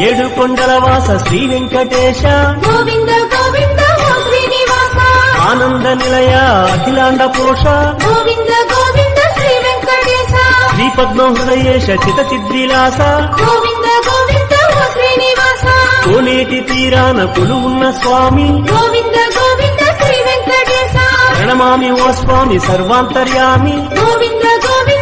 ఏడు కొండల వాస శ్రీ వెంకటేశ. గోవింద గోవింద శ్రీనివాస. ఆనంద నిలయ అఖిలాండ పోష. గోవింద గోవింద శ్రీ వెంకటేశ. శ్రీ పద్మ హృదయేశ చిత చిద్విలాస. గోవింద గోవింద శ్రీనివాస. కోనేటి తీరాన ఉన్న స్వామి. గోవింద గోవింద శ్రీ వెంకటేశ. ప్రణమామి ఓ స్వామి సర్వాంతర్యామి. గోవింద గోవింద